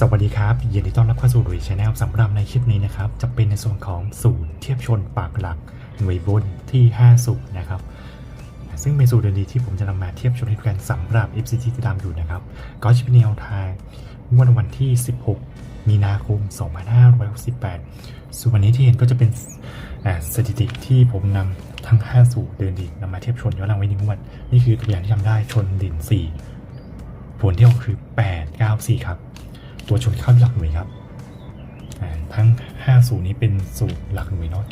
สวัสดีครับยินดีต้อนรับเข้าสู่ดุยชาแนลสำหรับในคลิปนี้นะครับ จะเป็นในส่วนของสูตรเทียบชนปากหลักหน่วยบนที่5สูตรนะครับ ซึ่งเป็นสูตรเดินดีที่ผมจะนำมาเทียบชนให้ดูกันสำหรับ FCT ที่ตามอยู่นะครับ ก็จะเป็นแนวทางงวดวันที่ 16 มีนาคม 2568 ส่วนวันนี้ที่เห็นก็จะเป็นสถิติที่ผมนำทั้ง 5 สูตรเดินดีนนำมาเทียบชนย้อนหลังไว้หนึ่งงวดนี่คือตัวอย่างที่ทำได้ชนดิน 4 ผลที่ออกคือ 8 9 4 ครับ ตัวชนเข้าหลักหน่วยครับทั้ง 5 สูตรนี้เป็นสูตรหลักหน่วยเนาะ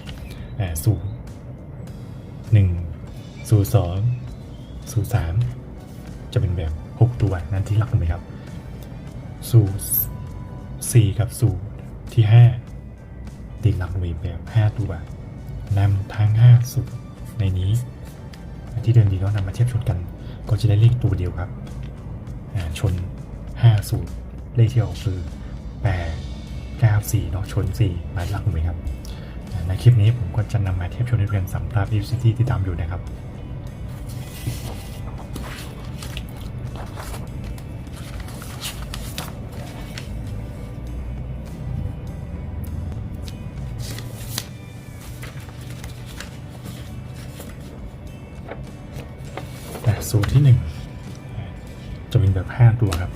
สูตร1สูตร2สูตร3จะเป็นแบบ 6 ตัวนั้นที่หลักหน่วยครับ สูตร4กับสูตรที่5ติดหลักหน่วยแบบ 5 ตัวนำทั้ง 5 สูตรในนี้ ที่เดินดีเนาะนำมาเทียบชนกัน ก็จะได้เลขตัวเดียวครับชน 5 สูตร เลขที่ออกคือ8 9 4เนาะชน4มาหลักหน่วยครับ ในคลิปนี้ผมก็จะนำมาเทียบชนให้เพื่อนสำหรับ UCT ที่ตามอยู่นะครับสูตรที่หนึ่งจะเป็นแบบ 5 ตัวครับ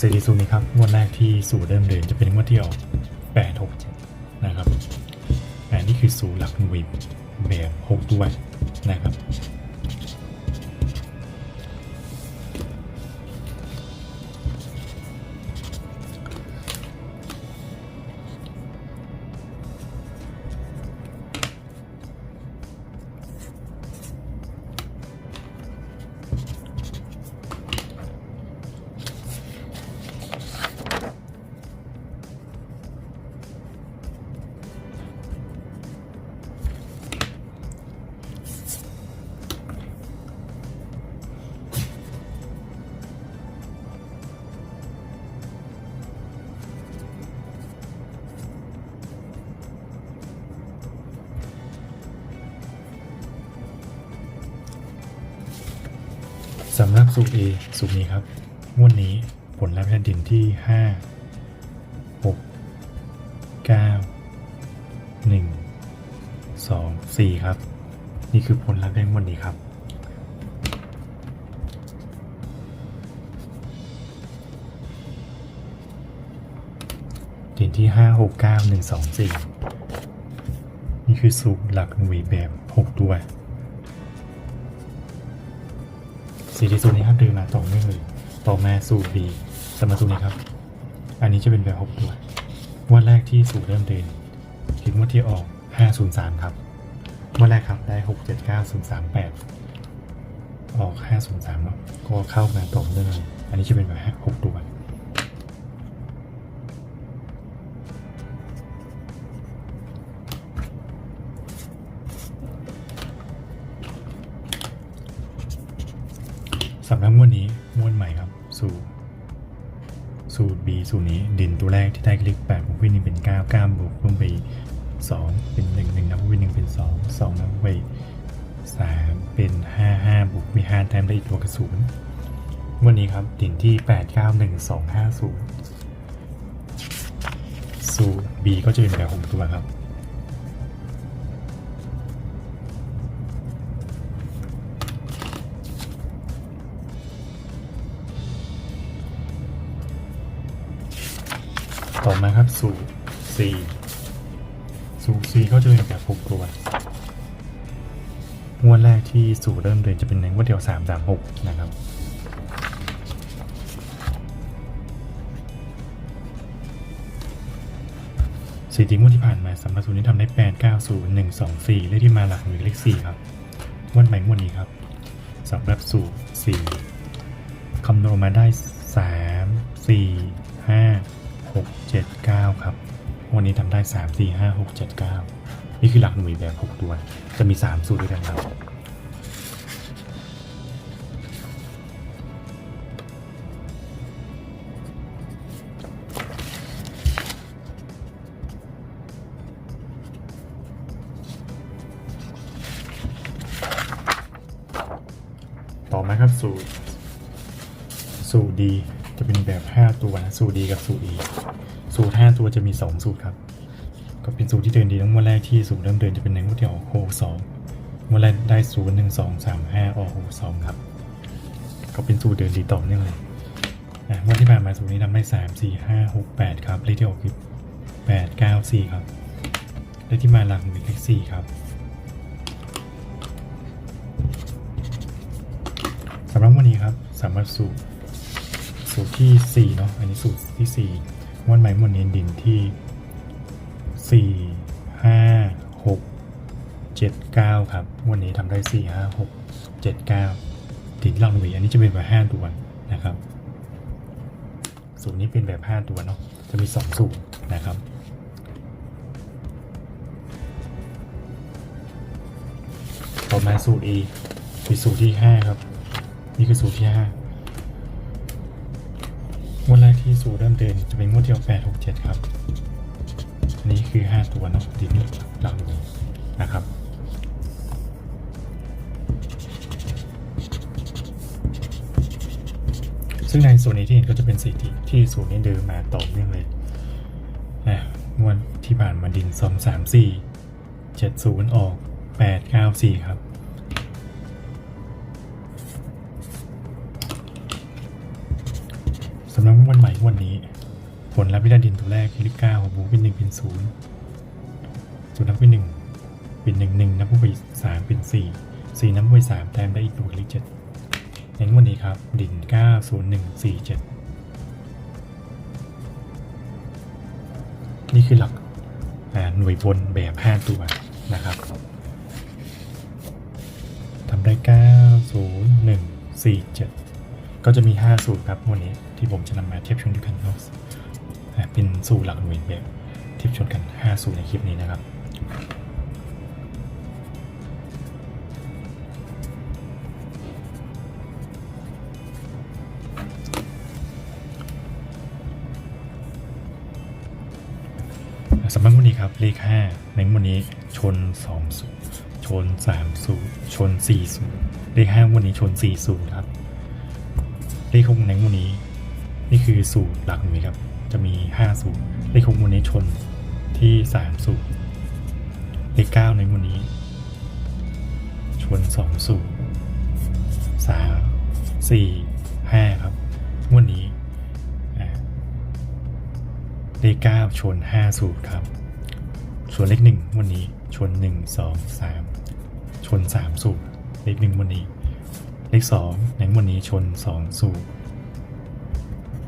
เซรีสูนี้ครับงวดแรกที่สูตรเริ่มเดินจะเป็นงวดที่ออก8 6 7นะครับแต่นี่คือสูตรหลักหน่วยแบบ6ตัวนะครับ สำหรับสูตร A สูตรนี้ครับงวดนี้ผลลัพธ์แผ่นดินที่ 5 6 9 1 2 4 ครับ นี่คือผลลัพธ์แห่งวันนี้ครับด่นที่ 5 6 9 1 2 4 นี่คือสูตรหลักหน่วยแบบ 6 ตัว สีที่สูตรนี้ครับเดินมาต่อเนื่องเลยต่อมาสูตร B สำหรับสูตรนี้ครับ อันนี้จะเป็นแบบ6ตัววันแรกที่สูตรเริ่มเดินถึงวันที่ออก503ครับวันแรกครับได้6 7 9 0 3 8ออก503เนาะก็เข้ามาต่อเนื่องเลยอันนี้จะเป็นแบบ6ตัว งวดนี้งวดใหม่ครับสูตรสูตร B สูตรนี้ดินตัวแรกที่ได้คลิก8บวกวินหนึ่งเป็น 9 9บวกเพิ่มไป 2 เป็น 1 1นับวกวินหนึ่งเป็น 2 2นับวกไป3เป็น 5 5บวกมี5แทมได้อีกตัวกระสุนย์วันนี้ครับดินที่ 8 9 1 2 5 0 สูตร B ก็จะเป็นแบบ6ตัวครับ มาครับสูตร C สูตร C ก็จะเป็นแบบ6ตัวงวดแรกที่สูตรเริ่มเดินจะเป็นในงวดเดียว 3 3 6 นะครับ สี่ติงวดที่ผ่านมาสำหรับสูตรนี้ทำได้ 8 9 0 1 2 4 เลขที่มาหลักหน่วยเลข4ครับงวดใหม่งวดนี้ครับสำหรับสูตร4คำนวณมาได้ 3 4 5 6 7 9 ครับ วันนี้ทำได้ 3 4 5 6 7 9 นี่คือหลักหน่วยแบบ 6 ตัว จะมี 3 สูตรด้วยกันครับต่อมาครับสูตร สูตรดี จะเป็นแบบ 5 ตัวนะสูตรดีกับสูตร E สูตร 5 ตัวจะมี 2 สูตรครับ ก็เป็นสูตรที่เดินดีทั้งวันแรกที่สูตรเริ่มเดินจะเป็นในงวดที่ออกโฮสองวันแรกได้ศูนย์หนึ่งสองสามห้าออกโฮสองครับ ก็เป็นสูตรเดินดีต่อเนื่องเลยอะวันที่ผ่านมาสูตรนี้ทำได้สามสี่ห้าหกแปดครับเลขที่ออกคือแปดเก้าสี่ครับเลขที่มาหลักหนึ่งเลขสี่ครับสำหรับวันนี้ครับสามารถสูตร สูตรที่ 4 เนาะ อันนี้สูตรที่4งวันใหม่วันนี้ดินที่ 4 5 6 7 9 ครับวันนี้ทำได้ 4 5 6 7 9ดินล่าหนุ่ยอันนี้จะเป็นแบบ 5 ตัวนะครับ สูตรนี้เป็นแบบ 5 ตัวเนาะ จะมี 2 สูตรนะครับต่อมาสูตร A คือสูตรที่ 5 ครับ นี่คือสูตรที่ห้า งวดแรกที่สูเริ่มเดินจะเป็นงวดที่แปดหกเจ็ดครับ อันนี้คือห้าตัวเนาะดินหลังนี้นะครับซึ่งในส่วนนี้ที่เห็นก็จะเป็นสถิติที่สูตรนี้เดินมาต่อเนื่องเลยนะงวดที่ผ่านมาดินสองสามสี่เจ็ดศูนย์ออกแปดเก้าสี่ครับ วันใหม่วันนี้ ผลลัพธ์วิดาดินตัวแรกคือเลขเก้าของบูเป็นหนึ่งเป็นศูนย์ศูนย์นับเป็นหนึ่งเป็นหนึ่งหนึ่งนับไปสามเป็นสี่สี่นับไปสามแต้มได้อีกตัวเลขเจ็ดงั้นวันนี้ครับ ดินเก้าศูนย์หนึ่งสี่เจ็ดนี่คือหลักหน่วยบนแบบห้าตัวนะครับทำได้เก้าศูนย์หนึ่งสี่เจ็ด ก็จะมี 5 สูตรครับวันนี้ที่ผมจะนำมาเทียบชนด้วยกันเนาะอะเป็นสูตรหลักหน่วยแบบเทียบชนกัน 5 สูตรในคลิปนี้นะครับสำหรับวันนี้ครับเลข 5 ในวันนี้ชน2สูตรชน3สูตรชน4สูตรเลข5วันนี้ชน4สูตรครับ เลขหกในหมู่นี้ นี่คือสูตรหลักหน่วยครับ จะมี 5 สูตร เลขหกหมู่นี้ชนที่ 3 สูตร เลขเก้าในหมู่นี้ ชน 2 สูตรสามสี่ห้าครับหมู่นี้เลขเก้าชน5สูตรครับ ส่วนเลขหนึ่งวันนี้ชน1 2 3ชน3สูตรเลขหนึ่งวันนี้ เลขสองในหมวดนี้ชนสองสูตร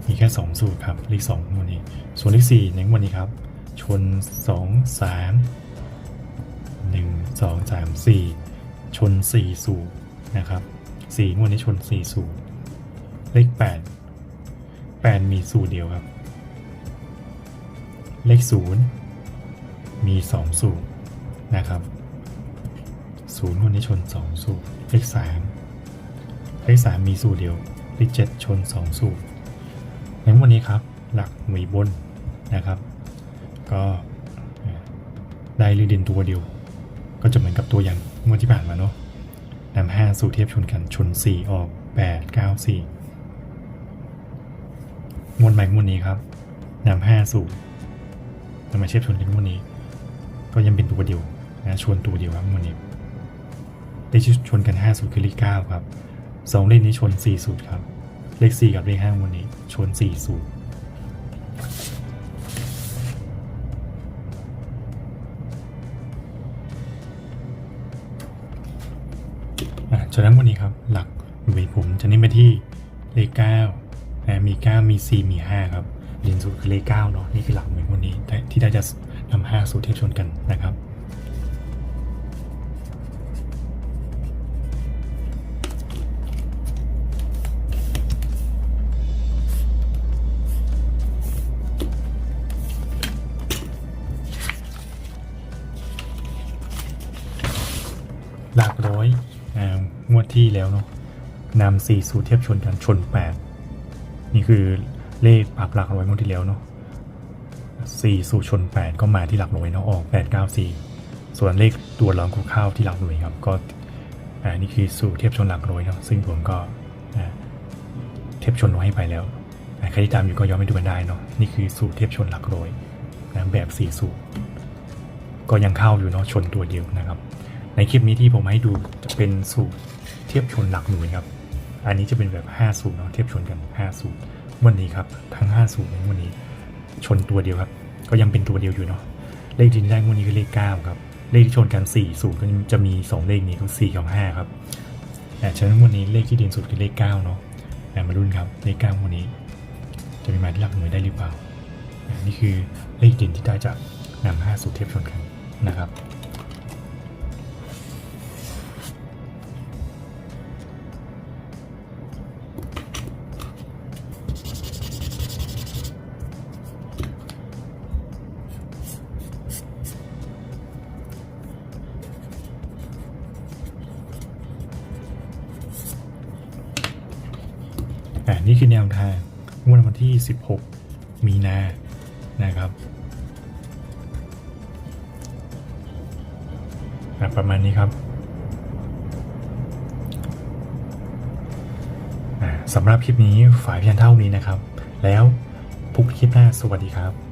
มีแค่สองสูตรครับ เลขสองหมวดนี้ ส่วนเลขสี่ในหมวดนี้ครับ ชนสองสามหนึ่งสองสามสี่ชนสี่สูตรนะครับสี่งวดนี้ชนสี่สูตร เลขแปดแปดมีสูตรเดียวครับ เลขศูนย์มีสองสูตรนะครับศูนย์งวดนี้ชนสองสูตร เลขสาม เลขสามมีสูตรเดียวเลขเจ็ดชนสองสูตรงั้นวันนี้ครับหลักหน่วยบนนะครับ ก็ได้ลีเดนตัวเดียว ก็จะเหมือนกับตัวอย่างงวดที่ผ่านมาเนาะนำห้าสูตรเทียบชนกันชนสี่ออกแปดเก้าสี่งวดใหม่งวดนี้ครับนำห้าสูตรนำมาเทียบชนกันงวดนี้ ก็ยังเป็นตัวเดียวนะชนตัวเดียวครับงวดนี้เลขที่ชนกัน5สูตรคือเลข9ครับ สองเลขนี้ชน4สูตรครับ เลข 4 กับเลข5วันนี้ชน4สูตรอะฉะนั้นวันนี้ครับ หลักหวยผมจะเน้นไปที่เลข9นะมี 9 มี 4 มี 5 ครับเรียนสูตรคือเลข9เนาะนี่คือหลักหน่วยวันนี้ที่ได้จะนำ5สูตรเทียบชนกันนะครับ อยอ่างวดที่แล้วเนาะนำสี่สูตรเทียบชนกันชนแปดนี่คือเลขปรับหลักร้อยงวดที่แล้วเนาะสี่สูตรชนแปดก็มาที่หลักร้อยเนาะออกแปดเก้าสี่ส่วนเลขตัวรองคูข้าวที่หลักหน่วยครับก็อ่านี่คือสูตรเทียบชนหลักร้อยเนาะซึ่งผมก็เทียบชนไว้ให้ไปแล้วใครที่ตามอยู่ก็ย้อนไปดูกันได้เนาะนี่คือสูตรเทียบชนหลักร้อยนะแบบ4สูตรก็ยังเข้าอยู่เนาะชนตัวเดียวนะครับ ในคลิปนี้ที่ผมให้ดูจะเป็นสูตรเทียบชนหลักหน่วยครับ อันนี้จะเป็นแบบ5สูตรเนาะเทียบชนกัน5สูตรวันนี้ครับทั้ง5สูตรในวันนี้ ชนตัวเดียวครับ ก็ยังเป็นตัวเดียวอยู่เนาะเลขที่ได้วันนี้คือเลข9ครับเลขที่ชนกัน4สูตรก็จะมี 2 เลขนี้ก็4กับ5ครับแต่ฉะนั้นวันนี้เลขที่เด่นสุดคือเลข9เนาะแต่มารุ่นครับเลข9วันนี้ จะมีมาที่หลักหน่วยได้หรือเปล่าอ่านี่คือเลขเด่นที่ได้จากนำ5สูตรเทียบชนกันนะครับ คือแนวทางงวดวันที่ 16 มีนานะครับประมาณนี้ครับสำหรับคลิปนี้ฝ่ายเพียงเท่านี้นะครับ แล้วพบคลิปหน้าสวัสดีครับ